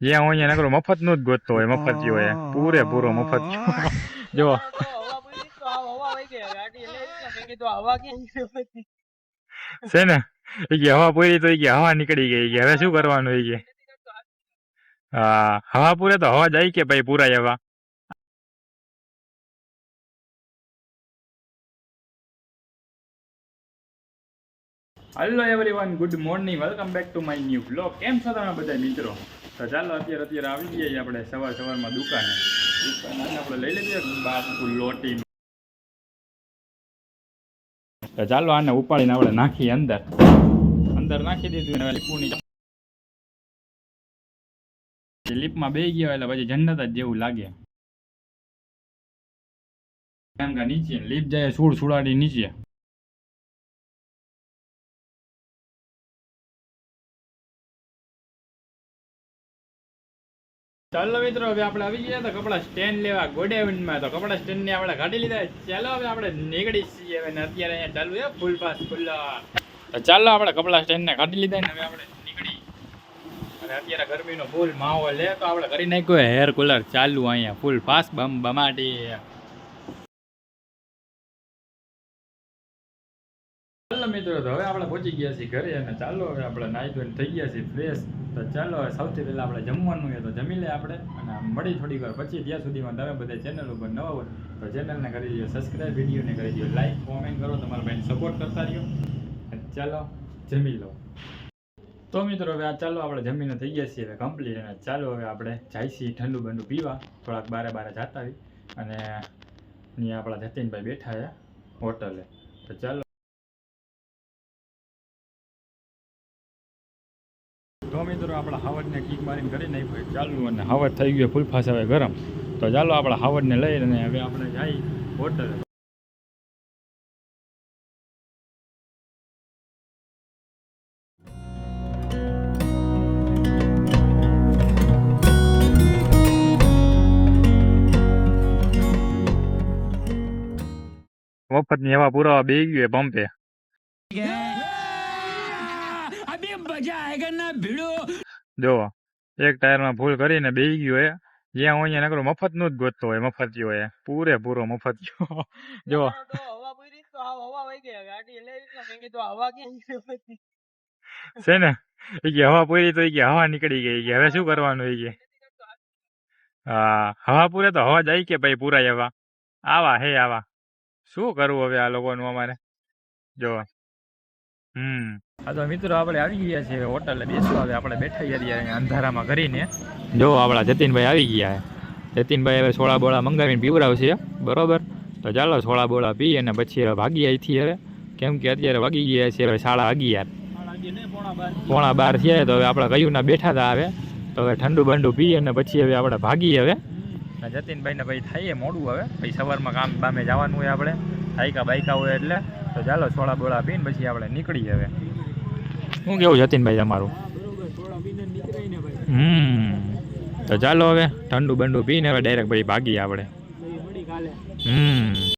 જ્યાં હોય ત્યાં નકરો મફતનું જ ગોતતો હોય મફત હોય પૂરેપૂરો મફત જો છે ને એ કે હવા પૂરી તો એ કે હવા નીકળી ગઈ કે હવે શું કરવાનું એ કે હા હવા પૂરે તો હવા જાય કે ભાઈ પૂરાય હવા hello everyone good morning welcome back to my new blog કેમ છો તમે બધા મિત્રો? તો ચાલો અત્યારે અત્યારે આવી જઈએ આપણે સવાર સવારમાં દુકાને. દુકાને આપણે લઈ લઈએ બાપુ લોટી. તો ચાલો આને ઉપાડીને આપણે નાખીએ અંદર. અંદર નાખી દીધું ને લીપુની લીપમાં બે ગયા એટલે પછી જન્નત જ જેવું લાગે. નીચે લીપ જાય સુડ સુડાડી નીચે. ચાલો મિત્રો, હવે આપણે આવી ગયા તો કપડા સ્ટેન્ડ લેવા ગોડાઉનમાં. તો કપડા સ્ટેન્ડ ને આપણે કાઢી લીધા. ચાલો હવે આપણે નીકળી છીએ હવે અત્યારે અહીંયા ચાલુ છે. ફૂલ પાસ ખુલ્લા તો ચાલો આપણે કપડા સ્ટેન્ડ ને કાઢી લીધા ને હવે આપણે નીકળી. અને અત્યારે ગરમીનો ફૂલ માહોલ છે. તો આપણે કરી નાખ્યો હેર કુલર ચાલુ અહીંયા. ફૂલ પાસ બમ બમાટી. ચાલો મિત્રો, તો હવે આપણે પહોંચી ગયા છીએ ઘરે અને ચાલો હવે આપણે નાહી ધોઈને ગયા છીએ ફ્રેશ તો ચાલો સૌથી પહેલા આપણે જમવાનું હોય તો જમી લે આપણે. અને મળી થોડીક વાર પછી, ત્યાં સુધીમાં તમે બધા ચેનલ ઉપર નવા હોય, તો ચેનલને કરી દો સબસ્ક્રાઈબ વિડીયોને કરી દો લાઈક કોમેન્ટ કરો, તમારા ભાઈને સપોર્ટ કરતા રહ્યો. ચાલો, જમી લો. તો મિત્રો, હવે આ ચાલો આપણે જમીને થઈ ગયા છીએ. હવે કમ્પ્લીટ અને ચાલો હવે આપણે જાય છીએ ઠંડુ બંડુ પીવા. થોડાક બારે બારે જાતા આવી અને આપણા જતીનભાઈ બેઠા છે હોટલે. તો ચાલો. આપણા કીક મારીને કરી નાખ્યું. અને હાવડ થઈ ગયું ફૂલ ફાસ હવે ગરમ. તો ચાલો હાવડ હાવડને લઈ અને હવે આપણે જઈ હોટલ. મફતની હવા પુરાવા બે ગયું પંપે. જો એક ટાયરમાં ભૂલ કરીને બેસી ગયો એ જ્યાં અહીંયા નકરો મફતનું જ ગોતતો હોય મફતિયો એ પૂરેપૂરો મફતિયો જો. છે ને? એ કે હવા પૂરી તો એ કે હવા નીકળી ગઈ કે હવે શું કરવાનું એ કે? હા હવા પૂરે તો હવા જાય કે ભાઈ પૂરા એવા આવા હે આવા. શું કરવું હવે આ લોકોનું અમારે? જો. હમ. હા, તો મિત્રો, આપણે આવી ગયા છીએ હોટલે બેસવા. હવે આપણે બેઠા ત્યારે અંધારામાં કરીને જો, આપણા જતીનભાઈ આવી ગયા છે. જતીનભાઈ હવે સોળા બોળા મંગાવીને પીવડાવશે. બરોબર? તો ચાલો સોળા બોળા પી અને પછી હવે ભાગી અહીંથી હવે. કેમ કે અત્યારે વાગી ગયા છે હવે સાડા અગિયાર. પોણા બાર છે તો હવે આપણે કયું ના બેઠા હતા હવે. તો હવે ઠંડુ બંડુ પી અને પછી હવે આપણે ભાગી હવે. જતીનભાઈને ભાઈ થાય મોડું હવે. પછી સવારમાં કામ બામે જવાનું હોય આપણે. હાઈકા બાઈકા હોય એટલે. તો ચાલો સોળા બોળા પીને પછી આપણે નીકળીએ હવે. શું કેવું જતીનભાઈ તમારું? હમ, તો ચાલો હવે ઠંડુ બંડુ પીને હવે ડાયરેક્ટ ભાઈ ભાગીએ આપણે. હમ.